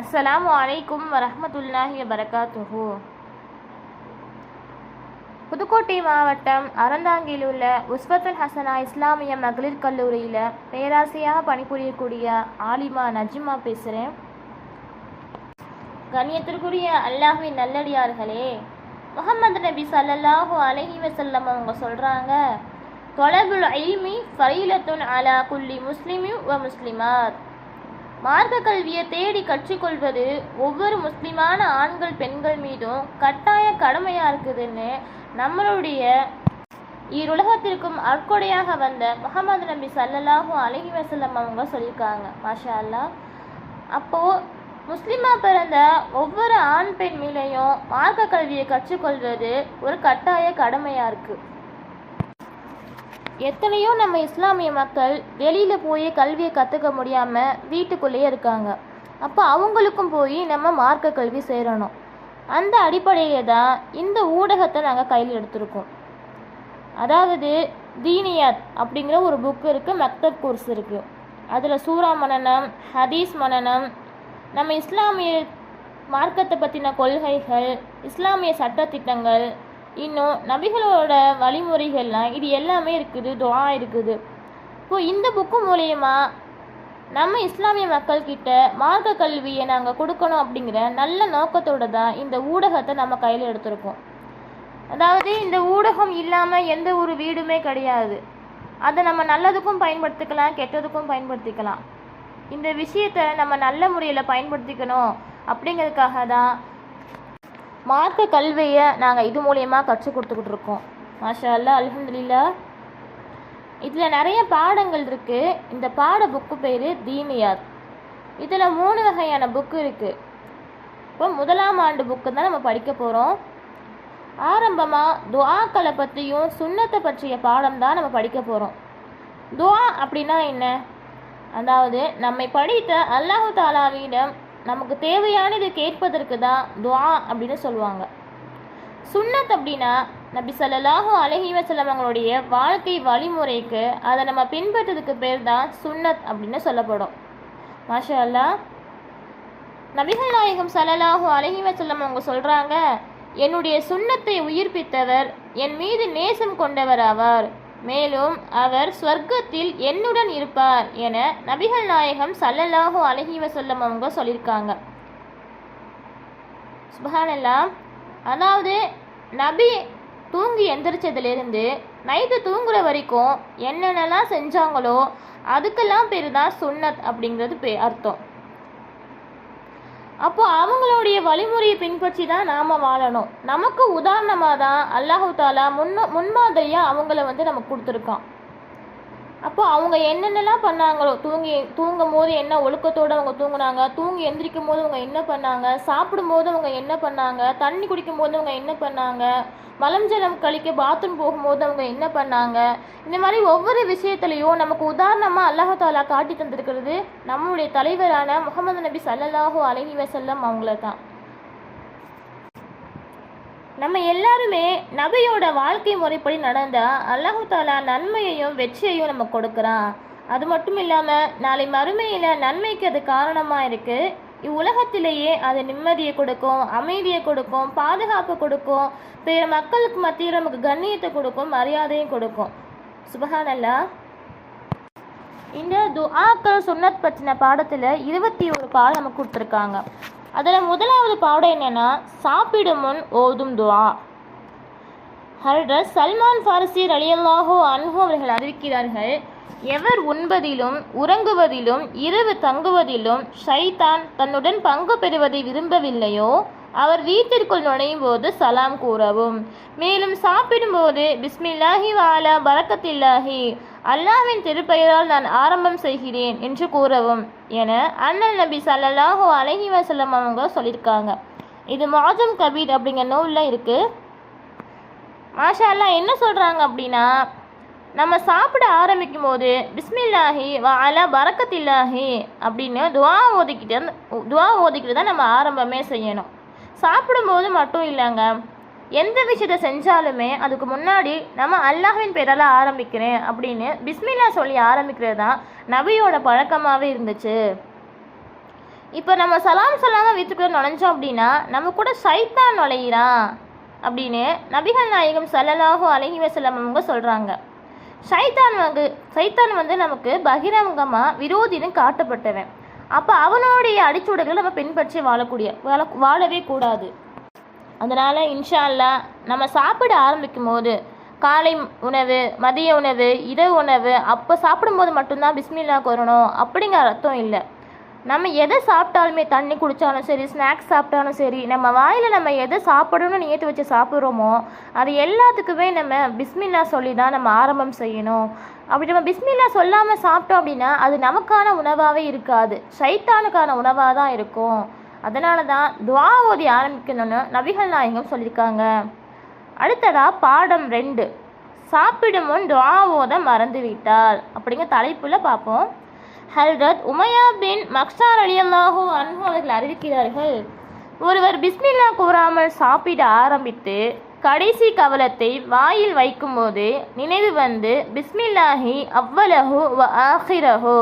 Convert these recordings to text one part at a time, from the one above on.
அஸ்லாம் அலைக்கும் வரமத்துல்லாஹி வரகாத்துஹு புதுக்கோட்டை மாவட்டம் அறந்தாங்கியில் உள்ள உஸ்வத்துல் ஹசனா இஸ்லாமிய மகளிர் கல்லூரியில் பேராசையாக பணிபுரியக்கூடிய ஆலிமா நஜிமா பேசுகிறேன் கண்ணியத்திற்குரிய அல்லாஹ்வின் நல்லடியார்களே முகமது நபி சல்லல்லாஹு அலஹி வசல்லம் அவங்க சொல்கிறாங்க தொலபுல் இல்மி ஃபரீலத்துன் அலா குல்லி முஸ்லிமி வ முஸ்லிமாத். மார்க்க கல்வியை தேடி கற்றுக்கொள்வது ஒவ்வொரு முஸ்லிமான ஆண்கள் பெண்கள் மீதும் கட்டாய கடமையாக இருக்குதுன்னு நம்மளுடைய இருலகத்திற்கும் அற்கொடையாக வந்த முகமது நபி சல்லல்லாஹும் அலைஹி வசல்லம் அவங்க சொல்லியிருக்காங்க மாஷா அல்லாஹ் அப்போது முஸ்லிமா பிறந்த ஒவ்வொரு ஆண் பெண் மேலேயும் மார்க்க கல்வியை கற்றுக்கொள்வது ஒரு கட்டாய கடமையாக இருக்குது எத்தனையோ நம்ம இஸ்லாமிய மக்கள் வெளியில் போய் கல்வியை கற்றுக்க முடியாமல் வீட்டுக்குள்ளேயே இருக்காங்க. அப்போ அவங்களுக்கும் போய் நம்ம மார்க்க கல்வி சேரணும். அந்த அடிப்படையில் தான் இந்த ஊடகத்தை நாங்கள் கையில் எடுத்திருக்கோம். அதாவது தீனியாத் அப்படிங்கிற ஒரு புக் இருக்குது மக்தப் கோர்ஸ் இருக்குது அதில் சூரா மனநம் ஹதீஸ் மனநம் நம்ம இஸ்லாமிய மார்க்கத்தை பற்றின கொள்கைகள் இஸ்லாமிய சட்டத்திட்டங்கள் இன்னும் நபிகளோட வழிமுறைகள்லாம் இது எல்லாமே இருக்குது துவா இருக்குது. இப்போ இந்த புக்கு மூலயமா நம்ம இஸ்லாமிய மக்கள்கிட்ட மார்க்க கல்வியை நாங்கள் கொடுக்கணும் அப்படிங்கிற நல்ல நோக்கத்தோடு தான் இந்த ஊடகத்தை நம்ம கையில் எடுத்திருக்கோம். அதாவது இந்த ஊடகம் இல்லாமல் எந்த ஒரு வீடுமே கிடையாது. அதை நம்ம நல்லதுக்கும் பயன்படுத்திக்கலாம் கெட்டதுக்கும் பயன்படுத்திக்கலாம். இந்த விஷயத்தை நம்ம நல்ல முறையில் பயன்படுத்திக்கணும் அப்படிங்கிறதுக்காக தான் மார்க்க கல்வியை நாங்கள் இது மூலயமா கற்றுக் கொடுத்துக்கிட்டு இருக்கோம். மாஷா அல்லா அல்ஹம்துலில்லா. இதில் நிறைய பாடங்கள் இருக்குது இந்த பாட புக்கு பேர் தீனியார் இதில் மூணு வகையான புக்கு இருக்குது இப்போ முதலாம் ஆண்டு புக்கு தான் நம்ம படிக்க போகிறோம் ஆரம்பமாக துவாக்களை பற்றியும் சுண்ணத்தை பற்றிய பாடம் தான் நம்ம படிக்க போகிறோம் துவா அப்படின்னா என்ன? அதாவது நம்மை படித்த அல்லாஹு தாலாவிடம் நமக்கு தேவையானது கேட்பதற்கு தான் துவா அப்படின்னு சொல்லுவாங்க. சுண்ணத் அப்படின்னா நபி ஸல்லல்லாஹு அழகிவ வஸல்லம் அவங்களுடைய வாழ்க்கை வழிமுறைக்கு அதை நம்ம பின்பற்றதுக்கு பேர் தான் சுண்ணத் அப்படின்னு சொல்லப்படும். மாஷா அல்லா நபிகள் நாயகம் சலலாகும் அழகிவ வஸல்லம் அவங்க சொல்கிறாங்க என்னுடைய சுண்ணத்தை உயிர்ப்பித்தவர் என் மீது நேசம் கொண்டவர் ஆவார். மேலும் அவர் ஸ்வர்க்கத்தில் என்னுடன் இருப்பார் என நபிகள் நாயகம் சல்லல்லாஹு அலஹி வசல்லம் அவங்க சொல்லியிருக்காங்க. சுபஹானல்லா. அதாவது நபி தூங்கி எந்திரிச்சதுலேருந்து நைட்டு தூங்குற வரைக்கும் என்னென்னலாம் செஞ்சாங்களோ அதுக்கெல்லாம் பேர் தான் சுன்னத் அப்படிங்கிறது பே அர்த்தம். அப்போ அவங்களுடைய வழிமுறையை பின்பற்றி தான் நாம் வாழணும். நமக்கு உதாரணமாக தான் அல்லாஹு தாலா முன்ன முன்மாதிரியாக அவங்கள வந்து நமக்கு கொடுத்துருக்கான். அப்போ அவங்க என்னென்னலாம் பண்ணாங்களோ தூங்கி தூங்கும் போது என்ன ஒழுக்கத்தோடு அவங்க தூங்கினாங்க தூங்கி எந்திரிக்கும் போது அவங்க என்ன பண்ணாங்க சாப்பிடும் போது அவங்க என்ன பண்ணாங்க தண்ணி குடிக்கும் போது அவங்க என்ன பண்ணாங்க மலம் ஜலம் கழிக்க பாத்ரூம் போகும்போது அவங்க என்ன பண்ணாங்க இந்த மாதிரி ஒவ்வொரு விஷயத்துலையும் நமக்கு உதாரணமாக அல்லாஹாலா காட்டி தந்திருக்கிறது நம்மளுடைய தலைவரான முகமது நபி சல்லல்லாஹூ அலஹி வசல்லம் அவங்கள தான் நம்ம எல்லாருமே நபியோட வாழ்க்கை முறைப்படி நடந்தால் அல்லாஹு தாலா நன்மையையும் வெற்றியையும் நம்ம கொடுக்குறான். அது மட்டும் இல்லாமல் நாளை மறுமையில் நன்மைக்கு அது காரணமாக இருக்குது இவ்வுலகத்திலேயே அது நிம்மதியை கொடுக்கும் அமைதியை கொடுக்கும் பாதுகாப்பு கொடுக்கும் பிற மக்களுக்கு மத்தியில் நமக்கு கண்ணியத்தை கொடுக்கும் மரியாதையும் கொடுக்கும். சுபஹானல்லா. இந்த துஆக்கள் சுன்னத் பற்றின பாடத்தில் இருபத்தி ஒரு பாடம் நமக்கு கொடுத்துருக்காங்க. அதில் முதலாவது பாடம் என்னென்னா சாப்பிடும் முன் ஓதும் துவா. ஹர்ரஸ் சல்மான் ஃபாரசி ரலியல்லாஹோ அன்ஹோ அவர்கள் அறிவிக்கிறார்கள் எவர் உண்பதிலும் உறங்குவதிலும் இரவு தங்குவதிலும் ஷைதான் தன்னுடன் பங்கு பெறுவதை விரும்பவில்லையோ அவர் வீட்டிற்குள் நுழையும் போது சலாம் கூறவும் மேலும் சாப்பிடும்போது பிஸ்மில்லாஹி வாலா பரக்கத்தில்லாஹி அல்லாவின் திருப்பெயரால் நான் ஆரம்பம் செய்கிறேன் என்று கூறவும் என அண்ணல் நபி சல்லல்லாஹு அலஹி வசலம் அவங்க சொல்லியிருக்காங்க. இது மாஜம் கபீர் அப்படிங்கிற நூலில் இருக்குது மாஷா அல்லா என்ன சொல்கிறாங்க அப்படின்னா நம்ம சாப்பிட ஆரம்பிக்கும் போது பிஸ்மில்லாஹி வாலா பரக்கத்தில்லாஹி அப்படின்னு துவா ஓதிக்கிட்டு துவா ஓதிக்கிட்டு தான் நம்ம ஆரம்பமே செய்யணும். சாப்பிடும்போது மட்டும் இல்லைங்க. எந்த விஷயத்தை செஞ்சாலுமே அதுக்கு முன்னாடி நம்ம அல்லாஹின் பேரால் ஆரம்பிக்கிறேன் அப்படின்னு பிஸ்மில்லா சொல்லி ஆரம்பிக்கிறது தான் நபியோட பழக்கமாகவே இருந்துச்சு. இப்போ நம்ம சலாம் சொல்லாமல் வீட்டுக்குள்ளே நுழைஞ்சோம் அப்படின்னா நம்ம கூட சைத்தான் நுழையிறான் அப்படின்னு நபிகள் நாயகம் ஸல்லல்லாஹு அலைஹி வஸல்லம் அவங்க சொல்கிறாங்க சைத்தான் வந்து சைத்தான் வந்து நமக்கு பகிரங்கமாக விரோதின்னு காட்டப்பட்டவன். அப்போ அவனுடைய அடிச்சுவடுகளை நம்ம பின்பற்றி வாழக்கூடிய வாழ வாழவே கூடாது. அதனால் இன்ஷா அல்லா நம்ம சாப்பிட ஆரம்பிக்கும் போது காலை உணவு மதிய உணவு இரவு உணவு அப்போ சாப்பிடும்போது மட்டும்தான் பிஸ்மில்லாக்கு வரணும் அப்படிங்கிற அர்த்தம் இல்லை. நம்ம எதை சாப்பிட்டாலுமே தண்ணி குடித்தாலும் சரி ஸ்நாக்ஸ் சாப்பிட்டாலும் சரி நம்ம வாயில் நம்ம எதை சாப்பிடணும்னு நியத்து வச்சு சாப்பிட்றோமோ அது எல்லாத்துக்குமே நம்ம பிஸ்மில்லா சொல்லி தான் நம்ம ஆரம்பம் செய்யணும். அப்படி நம்ம பிஸ்மில்லா சொல்லாமல் சாப்பிட்டோம் அப்படின்னா அது நமக்கான உணவாகவே இருக்காது. சைத்தானுக்கான உணவாக தான் இருக்கும். அதனால தான் துவா ஓதி ஆரம்பிக்கணும்னு நபிகள் நாயகம் சொல்லியிருக்காங்க. அடுத்ததா பாடம் ரெண்டு. சாப்பிடும் முன் துவா ஓத மறந்துவிட்டால். அப்படிங்கிற தலைப்புல பார்ப்போம். ஹல்ரத் உமையா பின் மக்சார் அலியல்லாஹு அன்பு அவர்கள் அறிவிக்கிறார்கள் ஒருவர் பிஸ்மில்லா கூறாமல் சாப்பிட ஆரம்பித்து கடைசி கவலத்தை வாயில் வைக்கும்போது நினைவு வந்து பிஸ்மில்லாஹி அவ்வலஹு வ ஆஹிரஹு.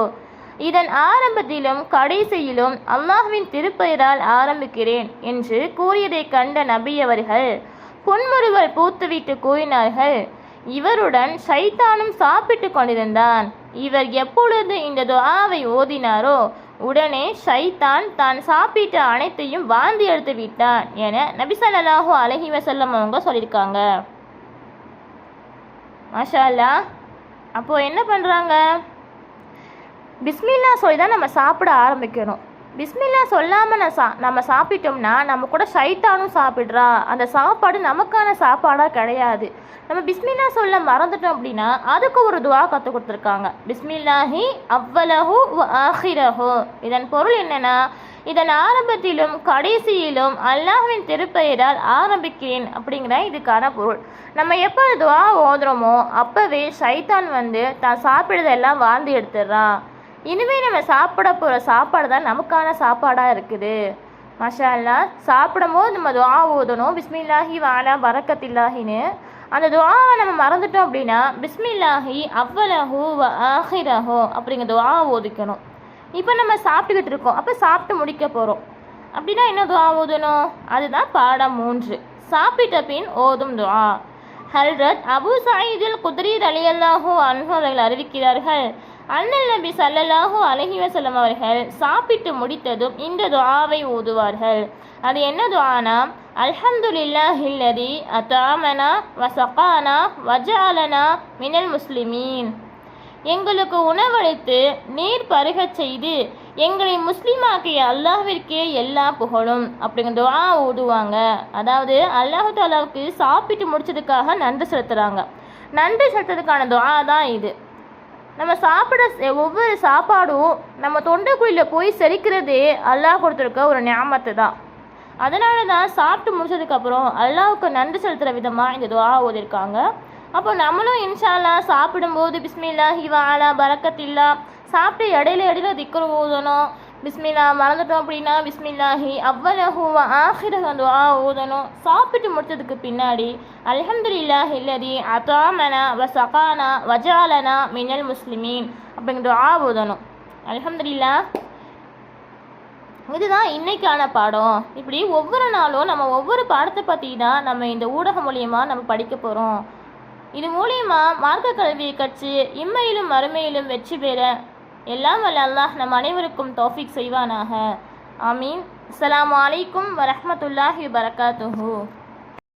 இதன் ஆரம்பத்திலும் கடைசியிலும் அல்லாஹ்வின் திருப்பெயரால் ஆரம்பிக்கிறேன் என்று கூறியதைக் கண்ட நபி அவர்கள் புன்முறுவல் பூத்துவிட்டு கூறினார்கள் இவருடன் சைத்தானும் சாப்பிட்டு கொண்டிருந்தான். இவர் எப்பொழுது இந்த துஆவை ஓதினாரோ உடனே ஷைத்தான் தான் சாப்பிட்ட அனைத்தையும் வாந்தி எடுத்து விட்டான் என நபி ஸல்லல்லாஹு வசல்லம் அவங்க சொல்லியிருக்காங்க. மாஷா அப்போது என்ன பண்ணுறாங்க பிஸ்மில்லா சொல்லி தான் நம்ம சாப்பிட ஆரம்பிக்கணும். பிஸ்மில்லா சொல்லாமல் நான் சா நம்ம சாப்பிட்டோம்னா நம்ம கூட சைத்தானும் சாப்பிட்றா. அந்த சாப்பாடு நமக்கான சாப்பாடாக கிடையாது. நம்ம பிஸ்மில்லா சொல்ல மறந்துட்டோம் அப்படின்னா அதுக்கு ஒரு துவா கற்றுக் கொடுத்துருக்காங்க. பிஸ்மில்லாஹி அவ்வளஹு வ ஆஹிரஹு. இதன் பொருள் என்னென்னா இதன் ஆரம்பத்திலும் கடைசியிலும் அல்லாஹ்வின் திருப்பெயரால் ஆரம்பிக்கிறேன் அப்படிங்கிற இதுக்கான பொருள். நம்ம எப்போ துவா ஓதுறோமோ அப்போவே சைத்தான் வந்து தான் சாப்பிடுறதெல்லாம் வாழ்ந்து எடுத்துடுறான். இனிமேல் நம்ம சாப்பிட போகிற சாப்பாடு தான் நமக்கான சாப்பாடாக இருக்குது. மஷாலா அல்லா சாப்பிடும் போது நம்ம துவா ஓதணும். பிஸ்மில்லாஹி வாலா பரக்கத்தில்லாஹின்னு. அந்த துவாவை நம்ம மறந்துட்டோம் அப்படின்னா பிஸ்மில்லாஹி அவ்வலஹு வ ஆஹிரஹோ அப்படிங்கிற துவா ஓதிக்கணும். இப்போ நம்ம சாப்பிட்டுக்கிட்டு இருக்கோம். அப்போ சாப்பிட்டு முடிக்க போகிறோம் அப்படின்னா என்ன துவா ஓதணும்? அதுதான் பாடம் மூன்று. சாப்பிட்ட பின் ஓதும் துவா ஹல்ரத் அபு சாயிதில் குதிரீர் அலியல்லாஹு அன்ஹு அவர்கள் அறிவிக்கிறார்கள். அண்ணல் நபி சல்லல்லாஹு அலைஹி வஸல்லம் அவர்கள் சாப்பிட்டு முடித்ததும் இந்த துஆவை ஓதுவார்கள் அது என்ன துஆனா? அல்ஹம்துலில்லாஹில்லதி அத்தாமனா வசகானா வஜாலனா மினல் முஸ்லிமீன். எங்களுக்கு உணவளித்து நீர் பருகச் செய்து எங்களை முஸ்லீமாக்கிய அல்லாஹ்விற்கே எல்லா புகழும். அப்படிங்கிற துவா ஓதுவாங்க அதாவது அல்லாஹு தாலாவுக்கு சாப்பிட்டு முடிச்சதுக்காக நன்றி செலுத்துகிறாங்க நன்றி செலுத்துறதுக்கான துவா தான் இது. நம்ம சாப்பிட ஒவ்வொரு சாப்பாடும் நம்ம தொண்டைக்குழியில் போய் செரிக்கிறதே அல்லாஹ் கொடுத்துருக்க ஒரு ஞாபகத்தை தான். அதனால தான் சாப்பிட்டு முடிச்சதுக்கப்புறம் அல்லாவுக்கு நன்றி செலுத்துகிற விதமாக இந்த துவா ஓதிருக்காங்க. அப்போ நம்மளும் இன்ஷால்லா சாப்பிடும்போது பிஸ்மில்லா ஹிவாலா பரக்கத்தில்லா சாப்பிட்டு இடையில இடையில திக்கர் ஓதணும். பிஸ்மில்லா மறந்துட்டோம் அப்படின்னா பிஸ்மில்லாஹி அவ்வளஹு வ ஆஹிரஹு துஆ சாப்பிட்டு முடித்ததுக்கு பின்னாடி அலஹம்துல்லா ஹில்லதி அதாமனா வ சகானா வஜாலனா மினல் முஸ்லிமீன் அப்படிங்கிற ஆ ஓதணும். அலஹம்துல்லா இதுதான் இன்னைக்கான பாடம். இப்படி ஒவ்வொரு நாளும் நம்ம ஒவ்வொரு பாடத்தை பற்றி தான் நம்ம இந்த ஊடகம் மூலியமாக நம்ம படிக்க போகிறோம் இது மூலியமாக மார்க்க கல்வியை கற்று இம்மையிலும் மறுமையிலும் வெற்றி பெற எல்லாம் வல்ல அல்லாஹ் நம் அனைவருக்கும் தோஃபிக் செய்வானாக. ஆமீன். அஸ்ஸலாமு அலைக்கும் வரஹ்மத்துல்லாஹி வபரகாத்துஹு.